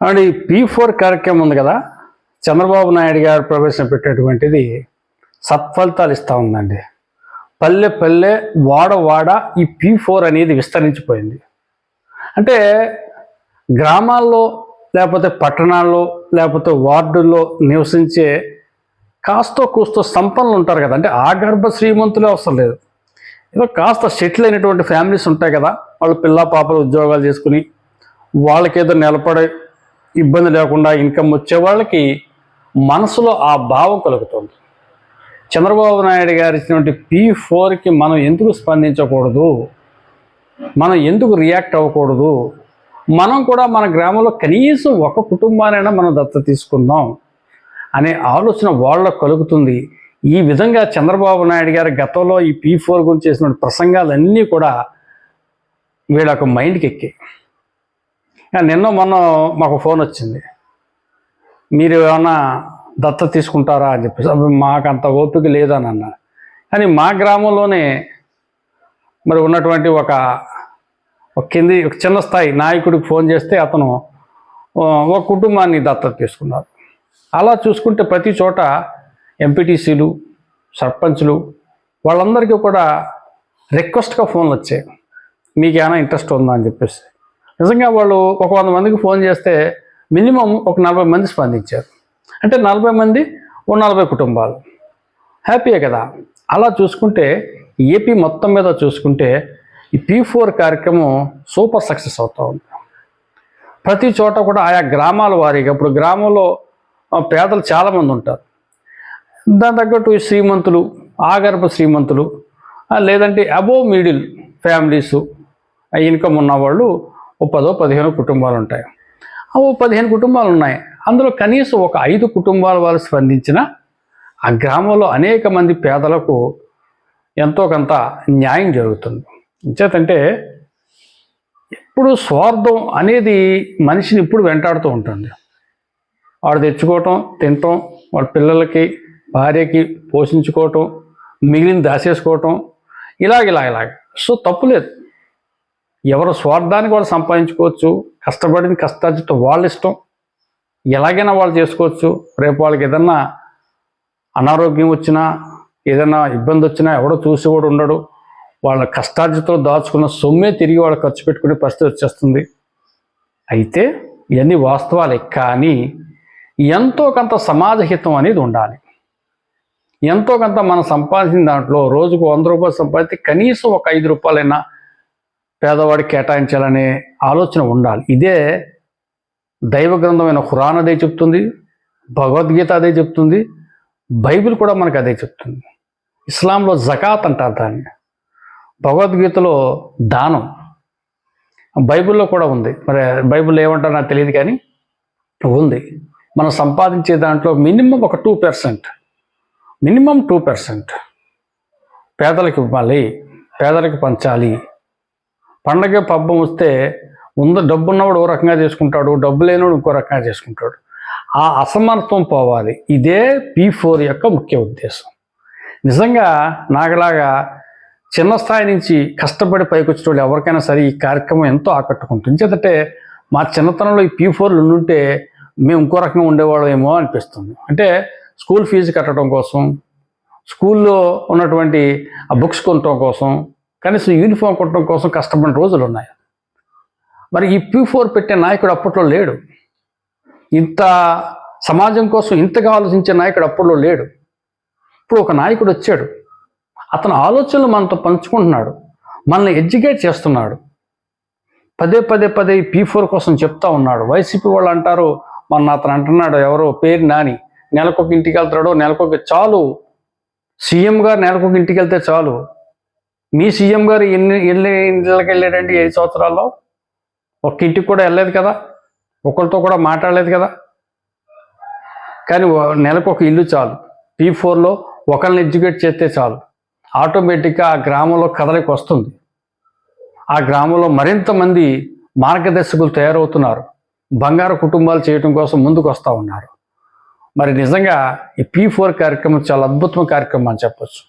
And ఈ P four కార్యక్రమం ఉంది కదా చంద్రబాబు నాయుడు గారు ప్రవేశపెట్టేటువంటిది సత్ఫలితాలు ఇస్తూ ఉందండి. పల్లె పల్లె వాడ వాడ ఈ పీ ఫోర్ అనేది విస్తరించిపోయింది. అంటే గ్రామాల్లో లేకపోతే పట్టణాల్లో లేకపోతే వార్డుల్లో నివసించే కాస్తో కూస్తో సంపన్నులు ఉంటారు కదా అంటే ఆ గర్భ శ్రీమంతులే అవసరం లేదు. ఏదో కాస్త సెటిల్ అయినటువంటి ఫ్యామిలీస్ ఉంటాయి కదా వాళ్ళు పిల్ల పాపలు ఉద్యోగాలు చేసుకుని వాళ్ళకి ఏదో నిలబడే ఇబ్బంది లేకుండా ఇన్కమ్ వచ్చే వాళ్ళకి మనసులో ఆ భావం కలుగుతుంది. చంద్రబాబు నాయుడు గారు ఇచ్చినటువంటి పీ ఫోర్కి మనం ఎందుకు స్పందించకూడదు? మనం ఎందుకు రియాక్ట్ అవ్వకూడదు? మనం కూడా మన గ్రామంలో కనీసం ఒక కుటుంబానైనా మనం దత్త తీసుకుందాం అనే ఆలోచన వాళ్ళకు కలుగుతుంది. ఈ విధంగా చంద్రబాబు నాయుడు గారు గతంలో ఈ పీ ఫోర్ గురించి చేసిన ప్రసంగాలన్నీ కూడా వీళ్ళకు మైండ్కి ఎక్కాయి. నిన్న మొన్న మాకు ఫోన్ వచ్చింది. మీరు ఏమన్నా దత్త తీసుకుంటారా అని చెప్పేసి. మాకు అంత ఓపిక లేదని అన్న కానీ మా గ్రామంలోనే మరి ఉన్నటువంటి ఒక కింది ఒక చిన్న స్థాయి నాయకుడికి ఫోన్ చేస్తే అతను ఒక కుటుంబాన్ని దత్తత తీసుకున్నారు. అలా చూసుకుంటే ప్రతి చోట ఎంపీటీసీలు సర్పంచ్లు వాళ్ళందరికీ కూడా రిక్వెస్ట్గా ఫోన్లు వచ్చాయి. మీకు ఏమైనా ఇంట్రెస్ట్ ఉందా అని చెప్పేసి. నిజంగా వాళ్ళు ఒక వంద మందికి ఫోన్ చేస్తే మినిమం ఒక నలభై మంది స్పందించారు. అంటే నలభై మంది ఓ నలభై కుటుంబాలు. హ్యాపీయే కదా? అలా చూసుకుంటే ఏపీ మొత్తం మీద చూసుకుంటే ఈ పీ ఫోర్ కార్యక్రమం సూపర్ సక్సెస్ అవుతూ ఉంది. ప్రతి చోట కూడా ఆయా గ్రామాల వారీగా ఇప్పుడు గ్రామంలో పేదలు చాలామంది ఉంటారు. దాని తగ్గట్టు శ్రీమంతులు ఆగర్భ శ్రీమంతులు లేదంటే అబోవ్ మిడిల్ ఫ్యామిలీసు ఇన్కమ్ ఉన్నవాళ్ళు ఓ పదో పదిహేను కుటుంబాలు ఉంటాయి ఆ ఓ పదిహేను కుటుంబాలు ఉన్నాయి అందులో కనీసం ఒక ఐదు కుటుంబాల వారు స్పందించిన ఆ గ్రామంలో అనేక మంది పేదలకు ఎంతో కొంత న్యాయం జరుగుతుంది. చేతంటే ఎప్పుడు స్వార్థం అనేది మనిషిని ఇప్పుడు వెంటాడుతూ ఉంటుంది. వాడు తెచ్చుకోవటం తినటం వాళ్ళ పిల్లలకి భార్యకి పోషించుకోవటం మిగిలిన దాచేసుకోవటం ఇలాగ ఇలాగ ఇలాగ. సో తప్పులేదు ఎవరు స్వార్థానికి వాళ్ళు సంపాదించుకోవచ్చు కష్టపడింది కష్టార్జిత వాళ్ళ ఇష్టం. ఎలాగైనా వాళ్ళు చేసుకోవచ్చు. రేపు వాళ్ళకి ఏదన్నా అనారోగ్యం వచ్చినా ఏదైనా ఇబ్బంది వచ్చినా ఎవడో చూసి కూడా ఉండడు. వాళ్ళ కష్టార్జితో దాచుకున్న సొమ్మే తిరిగి వాళ్ళు ఖర్చు పెట్టుకునే పరిస్థితి వచ్చేస్తుంది. అయితే ఇవన్నీ వాస్తవాలే కానీ ఎంతో కొంత సమాజహితం అనేది ఉండాలి. ఎంతో కొంత మనం సంపాదించిన దాంట్లో రోజుకు వంద రూపాయలు సంపాదిస్తే కనీసం ఒక ఐదు రూపాయలైనా పేదవాడికి కేటాయించాలనే ఆలోచన ఉండాలి. ఇదే దైవ గ్రంథమైన ఖురాన్ అదే చెప్తుంది భగవద్గీత అదే చెప్తుంది బైబిల్ కూడా మనకు అదే చెప్తుంది. ఇస్లాంలో జకాత్ అంటారు దాన్ని. భగవద్గీతలో దానం బైబిల్లో కూడా ఉంది. మరి బైబిల్ ఏమంటారో నాకు తెలియదు కానీ ఉంది. మనం సంపాదించే దాంట్లో మినిమం ఒక two percent minimum two percent పేదలకు ఇవ్వాలి పేదలకు పంచాలి. పండగ పబ్బం వస్తే ఉంద డబ్బు ఉన్నవాడు ఓ రకంగా చేసుకుంటాడు డబ్బు లేనివాడు ఇంకో రకంగా చేసుకుంటాడు. ఆ అసమర్థం పోవాలి. ఇదే పీ ఫోర్ యొక్క ముఖ్య ఉద్దేశం. నిజంగా నాకులాగా చిన్న స్థాయి నుంచి కష్టపడి పైకి వచ్చిన వాళ్ళు ఎవరికైనా సరే ఈ కార్యక్రమం ఎంతో ఆకట్టుకుంటుంది. ఎందుకంటే మా చిన్నతనంలో ఈ పీ ఫోర్లు ఉండుంటే మేము ఇంకో రకంగా ఉండేవాళ్ళేమో అనిపిస్తుంది. అంటే స్కూల్ ఫీజు కట్టడం కోసం స్కూల్లో ఉన్నటువంటి ఆ బుక్స్ కొనటం కోసం కనీసం యూనిఫామ్ కొట్టడం కోసం కష్టపడిన రోజులు ఉన్నాయి మరి ఈ పీ ఫోర్ పెట్టే నాయకుడు అప్పట్లో లేడు. ఇంత సమాజం కోసం ఇంతగా ఆలోచించే నాయకుడు అప్పట్లో లేడు. ఇప్పుడు ఒక నాయకుడు వచ్చాడు. అతని ఆలోచనలు మనతో పంచుకుంటున్నాడు. మనల్ని ఎడ్యుకేట్ చేస్తున్నాడు. పదే పదే పదే పీ ఫోర్ కోసం చెప్తా ఉన్నాడు. వైసీపీ వాళ్ళు అంటారు మొన్న అతను అంటున్నాడు ఎవరో పేరు నాని. నెలకొక ఇంటికి వెళ్తాడో నెలకొక చాలు. సీఎం గారు నెలకొక ఇంటికి వెళ్తే చాలు. మీ సీఎం గారు ఎన్ని ఎన్ని ఇళ్ళకి వెళ్ళాడండి ఐదు సంవత్సరాల్లో? ఒక్క ఇంటికి కూడా వెళ్ళలేదు కదా? ఒకరితో కూడా మాట్లాడలేదు కదా? కానీ నెలకు ఒక ఇల్లు చాలు. పీ ఫోర్లో ఒకరిని ఎడ్యుకేట్ చేస్తే చాలు. ఆటోమేటిక్గా ఆ గ్రామంలో కదలికి వస్తుంది. ఆ గ్రామంలో మరింత మంది మార్గదర్శకులు తయారవుతున్నారు. బంగారు కుటుంబాలు చేయటం కోసం ముందుకు వస్తూ ఉన్నారు. మరి నిజంగా ఈ పీ ఫోర్ కార్యక్రమం చాలా అద్భుతమైన కార్యక్రమం అని చెప్పొచ్చు.